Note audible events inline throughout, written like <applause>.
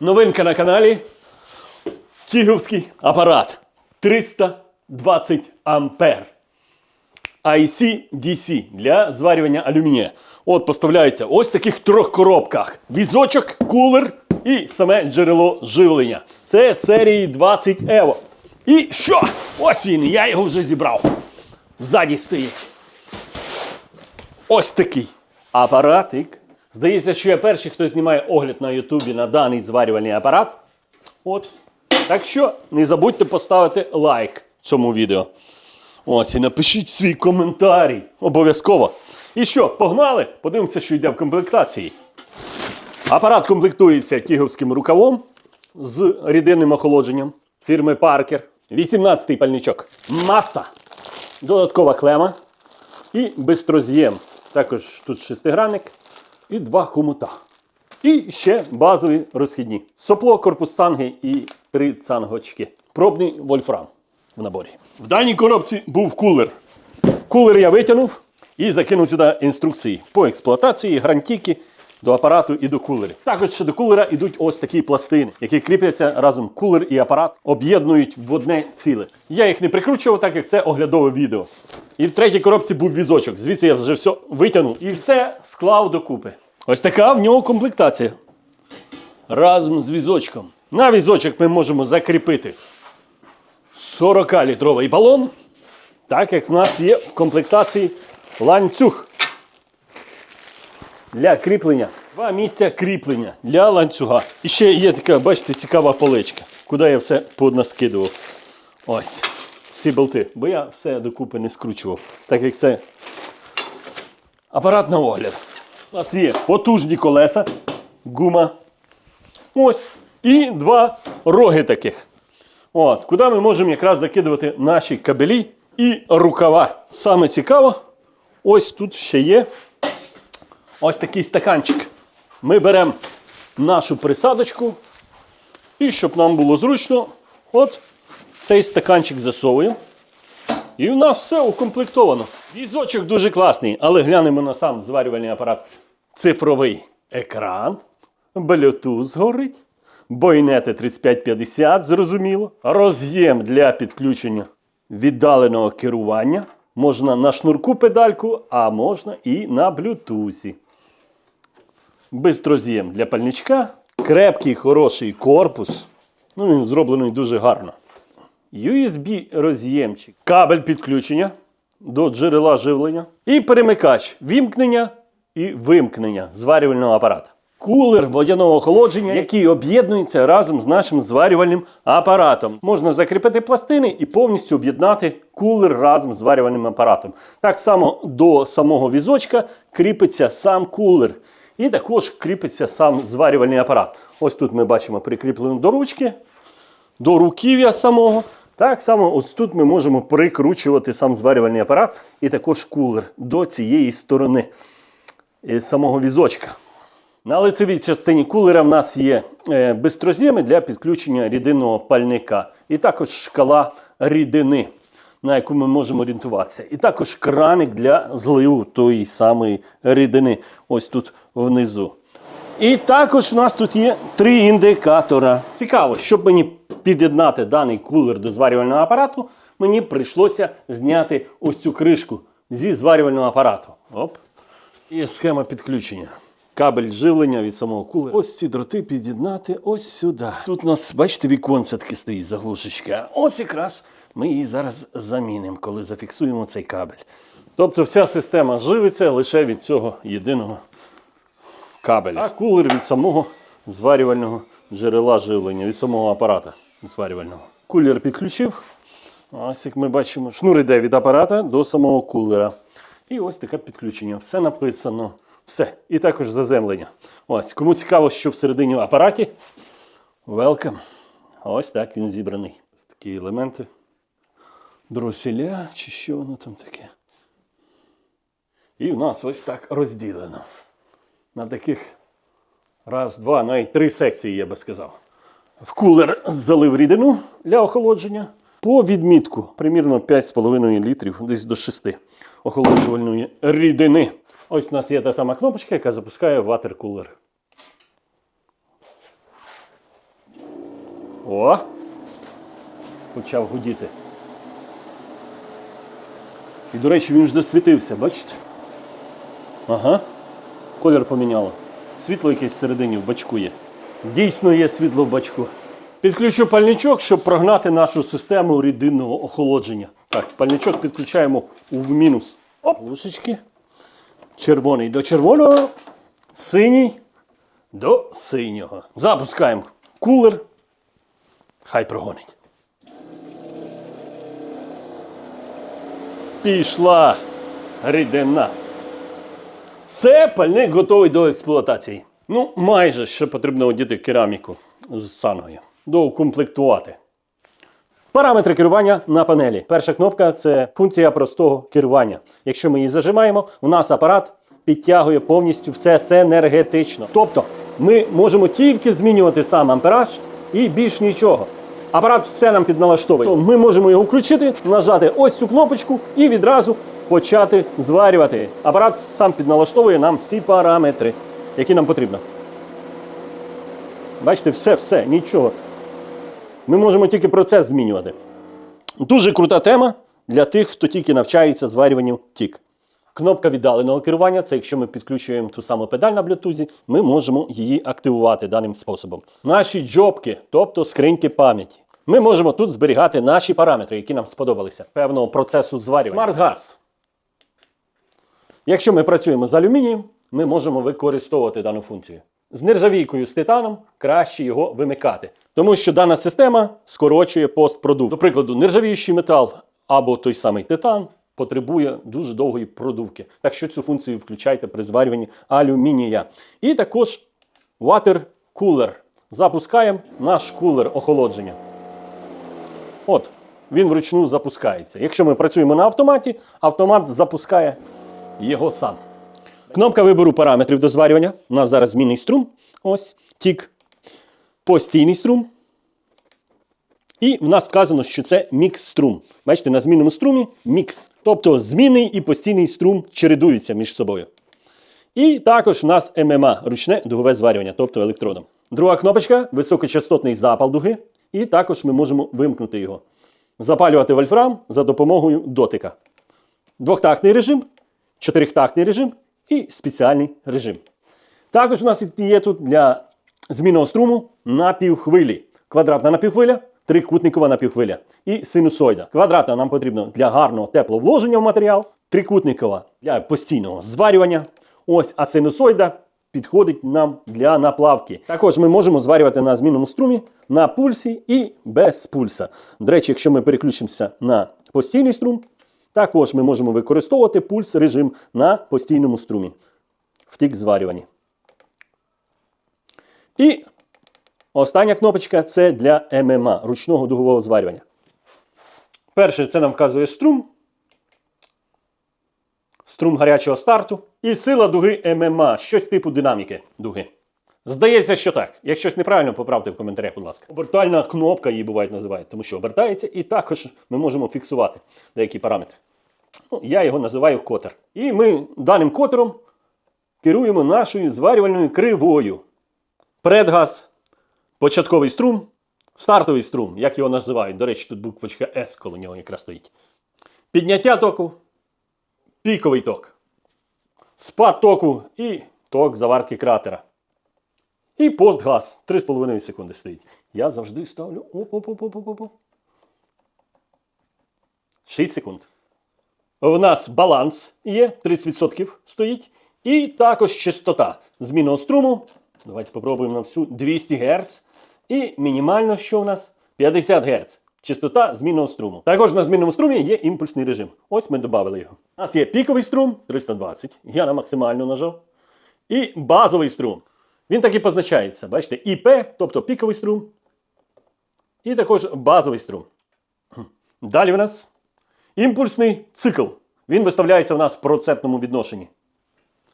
Новинка на каналі. Тіговський апарат 320 ампер. IC-DC для зварювання алюмінія. От поставляється ось таких трьох коробках: візочок, кулер і саме джерело живлення. Це серії 20 Evo. І що? Ось він, я його вже зібрав. Ззаді стоїть. Ось такий апаратик. Здається, що я перший, хто знімає огляд на Ютубі на даний зварювальний апарат. От. Так що не забудьте поставити лайк цьому відео. Ось і напишіть свій коментарій. Обов'язково. І що, погнали? Подивимося, що йде в комплектації. Апарат комплектується тіговським рукавом з рідинним охолодженням фірми Parker. 18-й пальничок. Маса. Додаткова клема і бистроз'єм. Також тут шестигранник і два хомута. І ще базові розхідні. Сопло, корпус санги і три цангочки. Пробний вольфрам в наборі. В даній коробці був кулер. Кулер я витягнув і закинув сюди інструкції по експлуатації, грантіки до апарату і до кулерів. Також ще до кулера йдуть ось такі пластини, які кріпляться разом кулер і апарат, об'єднують в одне ціле. Я їх не прикручував, так як це оглядове відео. І в третій коробці був візочок. Звідси я вже все витягнув і все склав докупи. Ось така в нього комплектація. Разом з візочком. На візочок ми можемо закріпити 40-літровий балон, так як в нас є в комплектації ланцюг для кріплення. Два місця кріплення для ланцюга. І ще є така, бачите, цікава поличка, куди я все понаскидував. Ось. Ці болти. Бо я все докупи не скручував. Так як це апарат на огляд. У нас є потужні колеса, гума. Ось. І два роги таких. От, куди ми можемо якраз закидувати наші кабелі і рукава. Саме цікаво, ось тут ще є ось такий стаканчик. Ми беремо нашу присадочку, і щоб нам було зручно, от цей стаканчик засовуємо. І в нас все укомплектовано. Візочок дуже класний, але глянемо на сам зварювальний апарат. Цифровий екран, Bluetooth горить, бойнети 3550, зрозуміло, роз'єм для підключення віддаленого керування. Можна на шнурку педальку, а можна і на блютусі. Бистроз'єм для пальничка, крепкий, хороший корпус. Ну, він зроблений дуже гарно. USB роз'ємчик, кабель підключення до джерела живлення і перемикач вімкнення і вимкнення зварювального апарата. Кулер водяного охолодження, який об'єднується разом з нашим зварювальним апаратом. Можна закріпити пластини і повністю об'єднати кулер разом з зварювальним апаратом. Так само до самого візочка кріпиться сам кулер. І також кріпиться сам зварювальний апарат. Ось тут ми бачимо прикріплену до ручки до руків'я самого. Так само ось тут ми можемо прикручувати сам зварювальний апарат і також кулер до цієї сторони е, самого візочка. На лицевій частині кулера в нас є е, бистроз'єми для підключення рідинного пальника. І також шкала рідини, на яку ми можемо орієнтуватися. І також краник для зливу тої самої рідини. Ось тут внизу. І також у нас тут є три індикатора. Цікаво, щоб мені під'єднати даний кулер до зварювального апарату, мені прийшлося зняти ось цю кришку зі зварювального апарату. Оп. І схема підключення. Кабель живлення від самого кулера. Ось ці дроти під'єднати ось сюди. Тут у нас, бачите, віконце таке стоїть заглушечка. Ось якраз ми її зараз замінимо, коли зафіксуємо цей кабель. Тобто вся система живиться лише від цього єдиного кабеля. А кулер від самого зварювального джерела живлення, від самого апарата зварювального. Кулер підключив. Ось як ми бачимо, шнур йде від апарата до самого кулера. І ось таке підключення. Все написано. Все. І також заземлення. Ось, кому цікаво, що всередині в апараті. Welcome. Ось так він зібраний. Ось такі елементи. Дроселя, чи що воно там таке. І в нас ось так розділено. На таких раз, два, навіть три секції, я би сказав. В кулер залив рідину для охолодження. По відмітку, примірно 5,5 літрів, десь до 6 охолоджувальної рідини. Ось у нас є та сама кнопочка, яка запускає ватер-кулер. О! Почав гудіти. І, до речі, він ж засвітився, бачите? Ага. Колір поміняло. Світло якесь всередині в бачку є. Дійсно є світло в бачку. Підключу пальничок, щоб прогнати нашу систему рідинного охолодження. Так, пальничок підключаємо в мінус. Оп, лушечки. Червоний до червоного, синій до синього. Запускаємо кулер. Хай прогонить. Пішла рідина. Все, пальник готовий до експлуатації. Ну, майже ще потрібно одіти кераміку з сангою. Доукомплектувати. Параметри керування на панелі. Перша кнопка це функція простого керування. Якщо ми її зажимаємо, у нас апарат підтягує повністю все синергетично. Тобто ми можемо тільки змінювати сам ампераж і більш нічого. Апарат все нам підналаштовує. Тобто Ми можемо його включити, нажати ось цю кнопочку і відразу почати зварювати. Апарат сам підналаштовує нам всі параметри, які нам потрібно. Бачите, все, все, нічого. Ми можемо тільки процес змінювати. Дуже крута тема для тих, хто тільки навчається зварюванню тік. Кнопка віддаленого керування це якщо ми підключуємо ту саму педаль на блютузі, ми можемо її активувати даним способом. Наші джобки, тобто скриньки пам'яті. Ми можемо тут зберігати наші параметри, які нам сподобалися, певного процесу зварювання. Смарт-газ. Якщо ми працюємо з алюмінієм, ми можемо використовувати дану функцію. З нержавійкою з титаном краще його вимикати, тому що дана система скорочує постпродув. До прикладу, нержавіючий метал або той самий титан потребує дуже довгої продувки. Так що цю функцію включайте при зварюванні алюмінія. І також water cooler. Запускаємо наш кулер охолодження. От, він вручну запускається. Якщо ми працюємо на автоматі, автомат запускає його сам. Кнопка вибору параметрів до зварювання. У нас зараз змінний струм. Ось, тік. Постійний струм. І в нас вказано, що це мікс-струм. Бачите, на змінному струмі мікс. Тобто змінний і постійний струм чередуються між собою. І також у нас ММА ручне дугове зварювання, тобто електродом. Друга кнопочка високочастотний запал дуги. І також ми можемо вимкнути його. Запалювати вольфрам за допомогою дотика. Двохтактний режим, чотирихтактний режим і спеціальний режим. Також у нас є тут для змінного струму напівхвилі. Квадратна напівхвиля, трикутникова напівхвиля і синусоїда. Квадратна нам потрібно для гарного тепловложення в матеріал, трикутникова для постійного зварювання. Ось, а синусоїда підходить нам для наплавки. Також ми можемо зварювати на змінному струмі, на пульсі і без пульса. До речі, якщо ми переключимося на постійний струм, також ми можемо використовувати пульс режим на постійному струмі. Втік зварювані. І остання кнопочка це для ММА ручного дугового зварювання. Перше, це нам вказує струм. Струм гарячого старту. І сила дуги ММА, щось типу динаміки дуги. Здається, що так. Як щось неправильно, поправте в коментарях, будь ласка. Обертальна кнопка її бувають називають, тому що обертається, і також ми можемо фіксувати деякі параметри. Я його називаю котер. І ми даним котером керуємо нашою зварювальною кривою. Предгаз, початковий струм, стартовий струм, як його називають. До речі, тут буквочка S коло нього якраз стоїть. Підняття току, піковий ток, спад току і ток заварки кратера. І постгаз 3,5 секунди стоїть. Я завжди ставлю. Оп-оп-оп-оп-оп. 6 секунд. В нас баланс є, 30% стоїть. І також частота змінного струму. Давайте попробуємо на всю 200 Гц. І мінімально, що у нас? 50 Гц. Частота змінного струму. Також на змінному струмі є імпульсний режим. Ось ми додали його. У нас є піковий струм 320. Я на максимально нажав. І базовий струм. Він так і позначається. Бачите, ІП, тобто піковий струм. І також базовий струм. Далі в нас імпульсний цикл. Він виставляється в нас в процентному відношенні.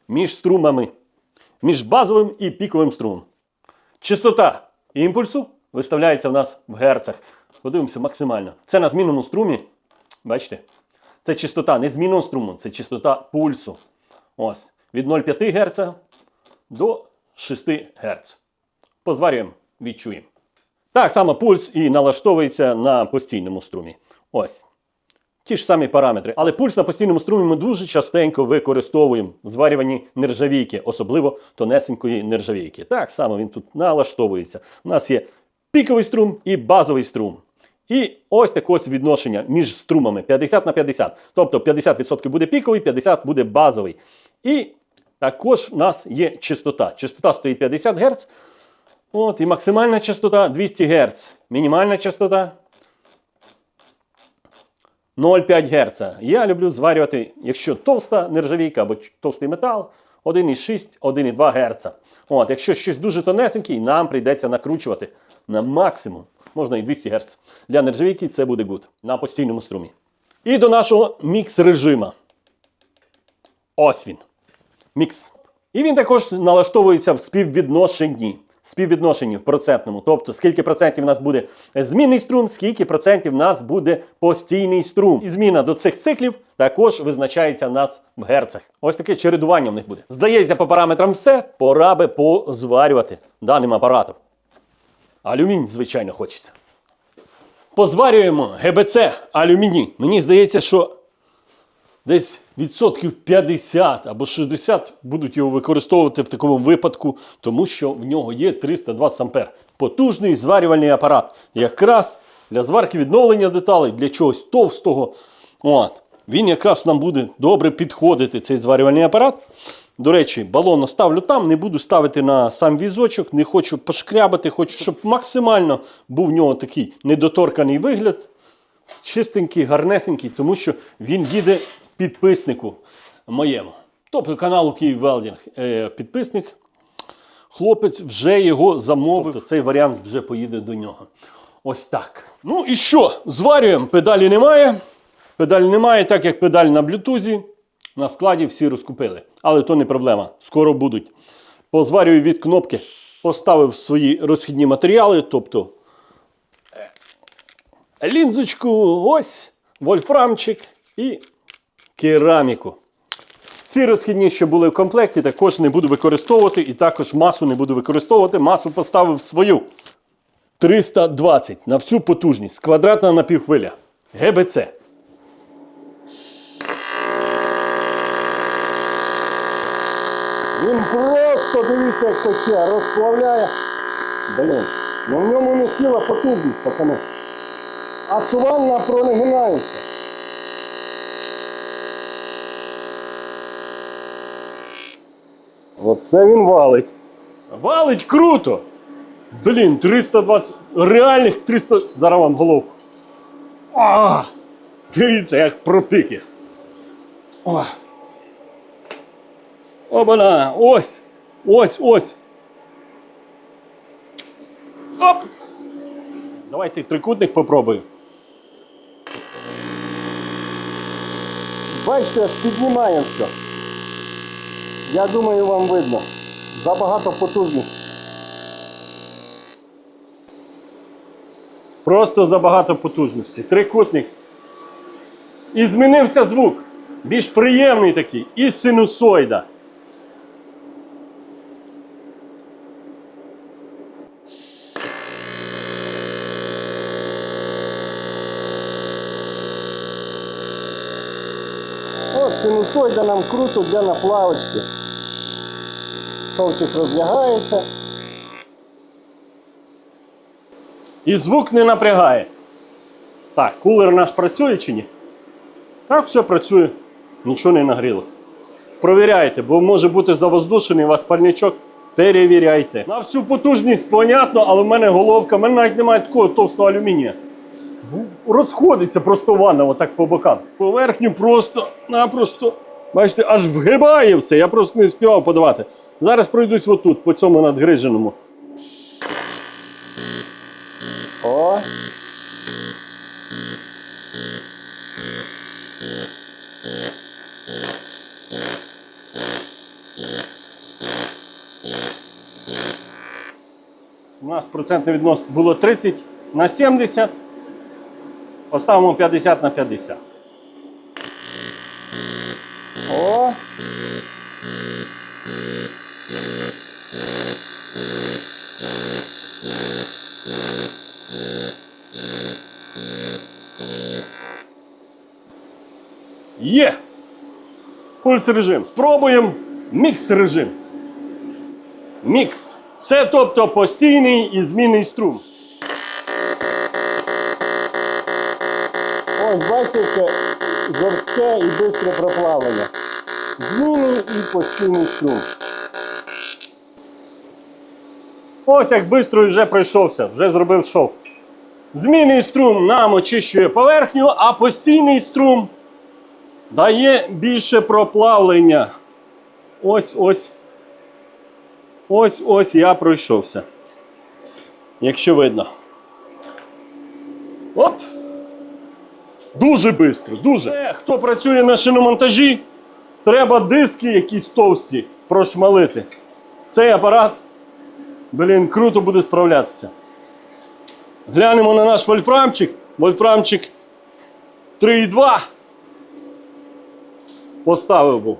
Між струмами. Між базовим і піковим струмом. Частота імпульсу виставляється в нас в герцах. Подивимося максимально. Це на змінному струмі. Бачите? Це частота не змінного струму, це частота пульсу. Ось. Від 0,5 Гц до 6 Гц. Позварюємо, відчуємо. Так само пульс і налаштовується на постійному струмі. Ось. Ті ж самі параметри. Але пульс на постійному струмі ми дуже частенько використовуємо в зварюванні нержавійки, особливо тонесенької нержавійки. Так само він тут налаштовується. У нас є піковий струм і базовий струм. І ось таке ось відношення між струмами 50 на 50. Тобто 50% буде піковий, 50% буде базовий. І також в нас є частота. Частота стоїть 50 Гц. От, і максимальна частота 200 Гц. Мінімальна частота 0,5 Гц. Я люблю зварювати, якщо товста нержавійка або товстий метал, 1,6, 1,2 Гц. От, якщо щось дуже тонесеньке, нам прийдеться накручувати на максимум. Можна і 200 Гц. Для нержавійки це буде good на постійному струмі. І до нашого мікс режима. Ось він. Мікс. І він також налаштовується в співвідношенні. Співвідношенні в процентному. Тобто, скільки процентів у нас буде змінний струм, скільки процентів у нас буде постійний струм. І зміна до цих циклів також визначається у нас в герцах. Ось таке чередування в них буде. Здається, по параметрам все. Пора би позварювати даним апаратом. Алюмінь, звичайно, хочеться. Позварюємо ГБЦ алюміній. Мені здається, що десь відсотків 50 або 60 будуть його використовувати в такому випадку, тому що в нього є 320 ампер. Потужний зварювальний апарат. Якраз для зварки відновлення деталей, для чогось товстого. От. Він якраз нам буде добре підходити, цей зварювальний апарат. До речі, балон оставлю там, не буду ставити на сам візочок, не хочу пошкрябати, хочу, щоб максимально був в нього такий недоторканий вигляд чистенький, гарнесенький, тому що він їде підписнику моєму. Тобто каналу Київ Велдінг. Е, підписник, хлопець вже його замовив. Тобто цей варіант вже поїде до нього. Ось так. Ну і що? Зварюємо. Педалі немає. Педалі немає, так як педаль на блютузі. На складі всі розкупили. Але то не проблема. Скоро будуть. Позварюю від кнопки, поставив свої розхідні матеріали, тобто лінзочку, ось, вольфрамчик і кераміку. Ці розхідні, що були в комплекті, також не буду використовувати, і також масу не буду використовувати. Масу поставив свою. 320 на всю потужність. Квадратна напівхвиля. ГБЦ. Він просто дивіться, як тече, розплавляє. Блін, в ньому не сіла потужність, пацани. А сувальна прогинається. Оце він валить. Валить круто! Блін, 320. Реальних 300. Зараз вам головку. А! Дивіться, як пропіки. О. Обана! Ось! Ось, ось! Оп! Давайте трикутник попробую. Бачите, піднімаємо все. Я думаю, вам видно. Забагато потужність. Просто забагато потужності. Трикутник. І змінився звук. Більш приємний такий. І синусоїда. От нам круто для наплавочки. Шовчик розлягається. І звук не напрягає. Так, кулер наш працює чи ні? Так, все працює. Нічого не нагрілося. Провіряйте, бо може бути завоздушений у вас пальничок. Перевіряйте. На всю потужність, понятно, але в мене головка, в мене навіть немає такого товстого алюмінія. Розходиться просто ванна отак по бокам. Поверхню просто-напросто. Бачите, аж вгибає все. Я просто не співав подавати. Зараз пройдусь отут, по цьому надгриженому. О. У нас процентний віднос було 30 на 70. Поставимо 50 на 50. О! Є! Пульс режим. Спробуємо мікс режим. Мікс. Це тобто постійний і змінний струм. Ось бачите, це жорстке і швидке проплавлення. Змінний і постійний струм. Ось як швидко вже пройшовся, вже зробив шов. Змінний струм нам очищує поверхню, а постійний струм дає більше проплавлення. Ось ось. Ось ось я пройшовся. Якщо видно. Оп! Дуже швидко, дуже. Е, Хто працює на шиномонтажі, треба диски якісь товсті прошмалити. Цей апарат, блін, круто буде справлятися. Глянемо на наш вольфрамчик. Вольфрамчик 3,2. Поставив був.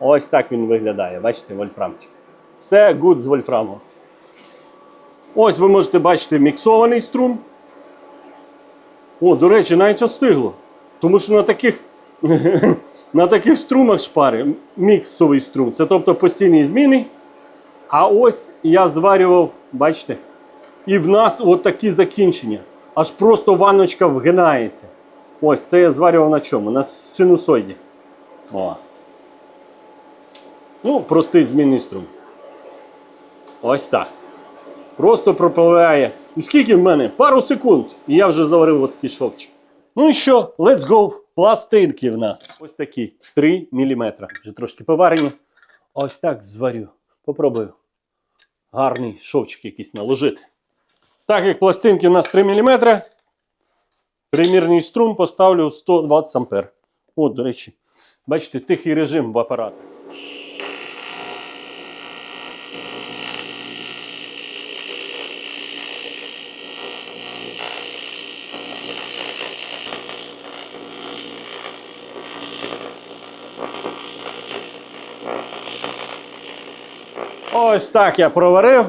Ось так він виглядає. Бачите, вольфрамчик. Все гуд з вольфрамом. Ось ви можете бачити міксований струм. О, до речі, навіть остигло. Тому що на таких, <laughs> на таких струмах шпари міксовий струм. Це тобто постійний зміни. А ось я зварював, бачите, і в нас от такі закінчення. Аж просто ванночка вгинається. Ось це я зварював на чому? На синусоїді. О. Ну, простий змінний струм. Ось так. Просто пропливає. І скільки в мене? Пару секунд. І я вже заварив отакий шовчик. Ну і що? Let's go. Пластинки в нас. Ось такі. 3 мм. Вже трошки поварені. Ось так зварю. Попробую. Гарний шовчик якийсь наложити. Так як пластинки у нас 3 мм, примірний струм поставлю 120 А. От, до речі, бачите, тихий режим в апараті. Ось так я проварив.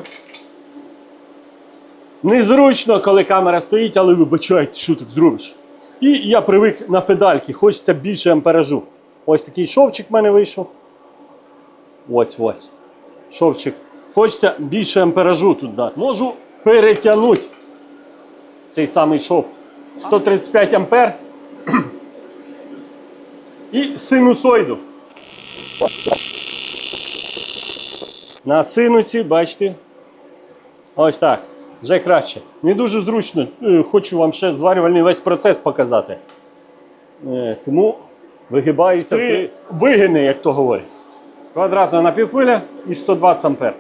Незручно, коли камера стоїть, але вибачайте, що так зробиш. І я привик на педальки, хочеться більше амперажу. Ось такий шовчик в мене вийшов. Ось ось. Шовчик. Хочеться більше амперажу тут дати. Можу перетягнути цей самий шов. 135 ампер. <clears throat> І синусоїду. На синусі, бачите. Ось так. Вже краще. Не дуже зручно. Е, Хочу вам ще зварювальний весь процес показати. Е, Тому вигибаюся. Три вигини, як то говорять. Квадратна напівхвиля і 120 ампер.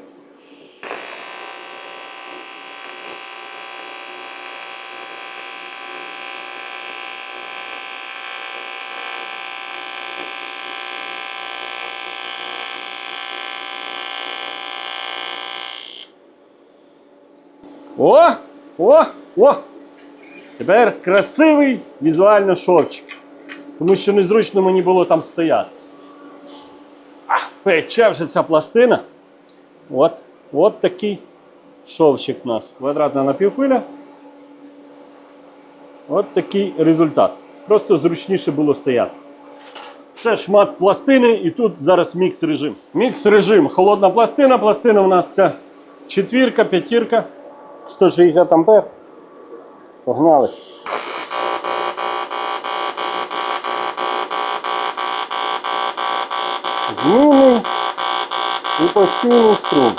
О! О! О! Тепер красивий візуально шовчик. Тому що незручно мені було там стояти. А, пече вже ця пластина. От, от такий шовчик у нас. Квадратна напівхвиля. От такий результат. Просто зручніше було стояти. Ще шмат пластини, і тут зараз мікс режим. Мікс режим. Холодна пластина. Пластина у нас ця четвірка, п'ятірка. 160 ампер. Погнали. Змінний і постійний струм.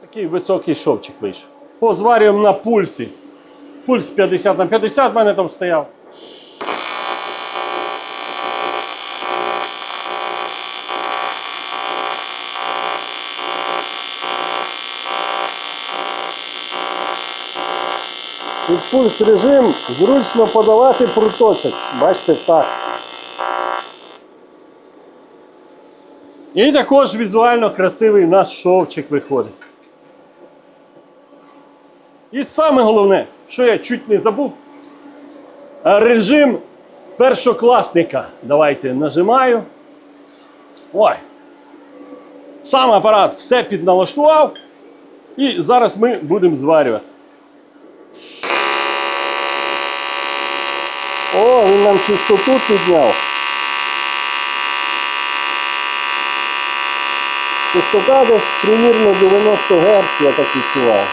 Такий високий шовчик вийшов. Позварюємо на пульсі. Пульс 50 на 50 в мене там стояв. Під пульс режим зручно подавати пруточок. Бачите, так. І також візуально красивий наш шовчик виходить. І саме головне, що я чуть не забув, режим першокласника. Давайте нажимаю. Ой. Сам апарат все підналаштував. І зараз ми будемо зварювати. О, він нам чистоту підняв. Частота десь примірно 90 Гц, я так відчуваю.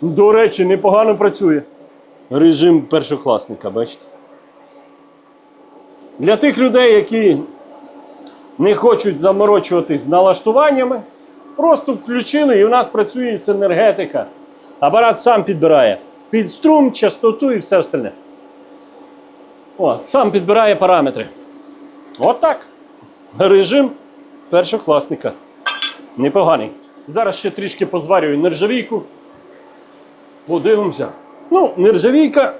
До речі, непогано працює. Режим першокласника, бачите? Для тих людей, які не хочуть заморочуватись з налаштуваннями, просто включили і у нас працює синергетика. Апарат сам підбирає під струм, частоту і все остальне. О, сам підбирає параметри. От так. Режим першокласника. Непоганий. Зараз ще трішки позварюю нержавійку. Подивимося. Ну, нержавійка.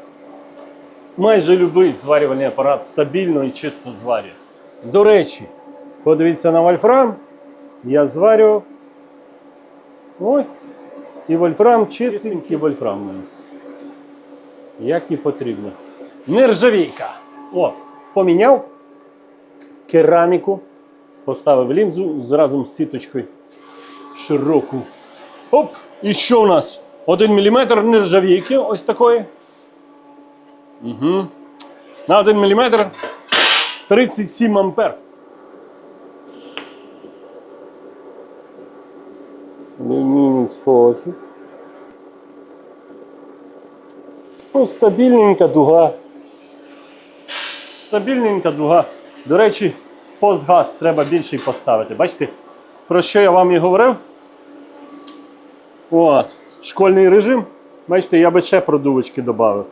Майже будь-який зварювальний апарат стабільно і чисто зварює. До речі, подивіться на вольфрам. Я зварював. Ось. І вольфрам чистенький вольфрам. Як і потрібно. Нержавійка. О, поміняв кераміку. Поставив лінзу зразу з сіточкою широку. Оп! І що у нас? 1 мм нержавійки ось такої. Угу. На 1 мм 37 ампер. Лінійний спосіб. Ну, стабільненька дуга. Стабільненька дуга. До речі, постгаз треба більший поставити. Бачите, про що я вам і говорив? От, школьний режим. Бачите, я би ще продувочки додав.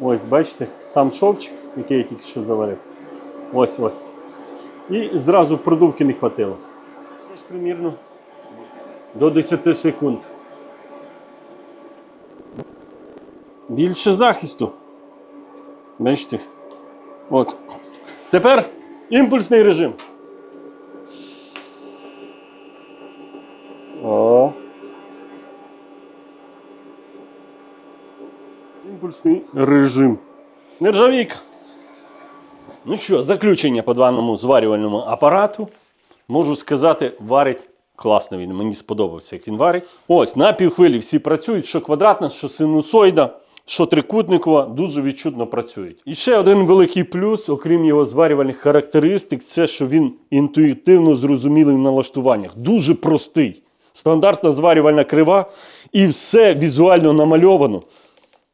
Ось, бачите, сам шовчик, який я тільки що заварив. Ось ось. І зразу продувки не хватило. Примірно до 10 секунд. Більше захисту. Бачите? От. Тепер імпульсний режим. О. Імпульсний режим. Нержавійка. Ну що, заключення по даному зварювальному апарату. Можу сказати, варить класно він. Мені сподобався, як він варить. Ось, на півхвилі всі працюють, що квадратна, що синусоїда, що трикутникова, дуже відчутно працюють. І ще один великий плюс, окрім його зварювальних характеристик, це що він інтуїтивно зрозумілий в налаштуваннях. Дуже простий. Стандартна зварювальна крива, і все візуально намальовано.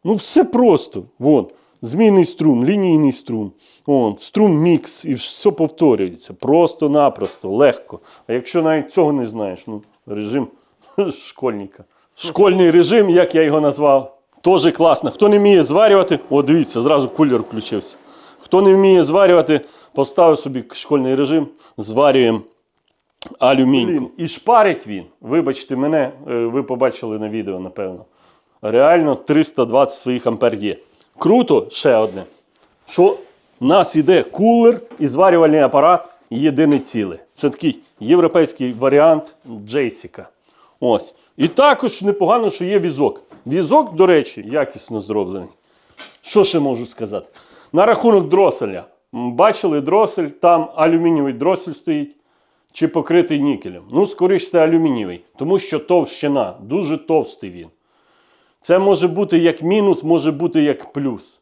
Ну, все просто. Вон. Змінний струм, лінійний струм, Вон, струм мікс, і все повторюється. Просто-напросто, легко. А якщо навіть цього не знаєш, ну, режим <laughs> школьника. Школьний режим, як я його назвав, теж класно. Хто не вміє зварювати, о, дивіться, зразу кулер включився. Хто не вміє зварювати, поставив собі школьний режим, зварюємо алюміньку. І шпарить він. Вибачте мене, е, ви побачили на відео, напевно. Реально 320 своїх ампер є. Круто, ще одне. Що в нас іде кулер і зварювальний апарат єдине ціле. Це такий європейський варіант Джейсіка. Ось. І також непогано, що є візок. Візок, до речі, якісно зроблений. Що ще можу сказати? На рахунок дроселя. Бачили дросель, там алюмінієвий дросель стоїть чи покритий нікелем. Ну, скоріш це алюмінієвий, тому що товщина, дуже товстий він. Це може бути як мінус, може бути як плюс.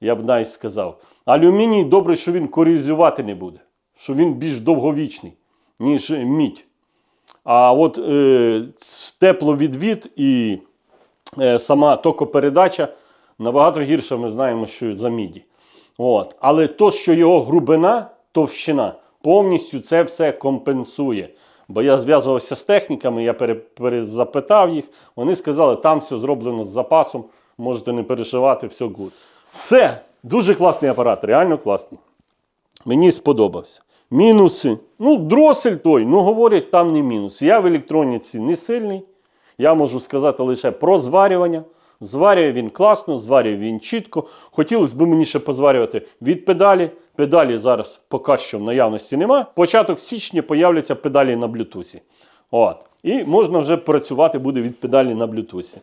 Я б навіть сказав. Алюміній добре, що він корізувати не буде, що він більш довговічний, ніж мідь. А от е, тепловідвід і е, сама токопередача набагато гірша, ми знаємо, що за міді. От. Але то, що його грубина, товщина, повністю це все компенсує. Бо я зв'язувався з техніками, я перезапитав їх. Вони сказали, там все зроблено з запасом, можете не перешивати, все гуд. Все, дуже класний апарат, реально класний. Мені сподобався. Мінуси. Ну, дросель той, ну говорять, там не мінус. Я в електроніці не сильний. Я можу сказати лише про зварювання. Зварює він класно, зварює він чітко. Хотілося б мені ще позварювати від педалі. Педалі зараз поки що в наявності нема. Початок січня появляться педалі на блютусі. От. І можна вже працювати буде від педалі на блютусі.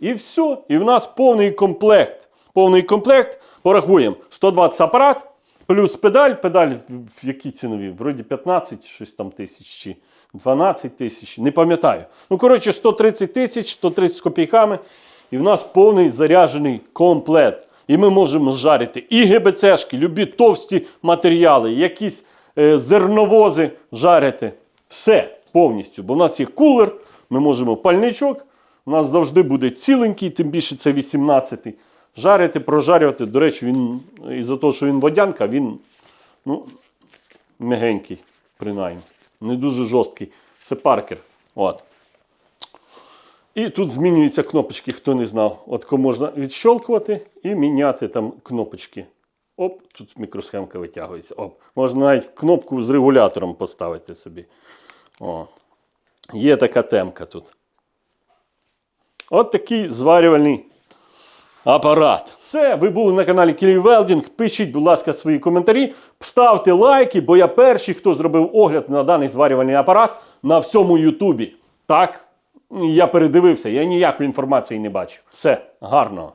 І все. І в нас повний комплект. Повний комплект Порахуємо. 120 апарат, плюс педаль. Педаль в- якій цінові? Вроді 15 щось там тисяч чи 12 тисяч. Не пам'ятаю. Ну, коротше, 130 тисяч, 130 з копійками. І в нас повний заряджений комплект. І ми можемо жарити і ГБЦшки, любі товсті матеріали, якісь е, зерновози жарити. Все повністю. Бо в нас є кулер, ми можемо пальничок. У нас завжди буде ціленький, тим більше це 18-й. Жарити, прожарювати. До речі, він із-за того, що він водянка, він ну, м'ягенький, принаймні. Не дуже жорсткий. Це паркер. От. І тут змінюються кнопочки, хто не знав. От можна відщолкувати і міняти там кнопочки. Оп, тут мікросхемка витягується. Оп. Можна навіть кнопку з регулятором поставити собі. О. Є така темка тут. От такий зварювальний апарат. Все, ви були на каналі Кілій Велдінг. Пишіть, будь ласка, свої коментарі, ставте лайки, бо я перший, хто зробив огляд на даний зварювальний апарат на всьому Ютубі. Так, я передивився, я ніякої інформації не бачу. Все, гарного.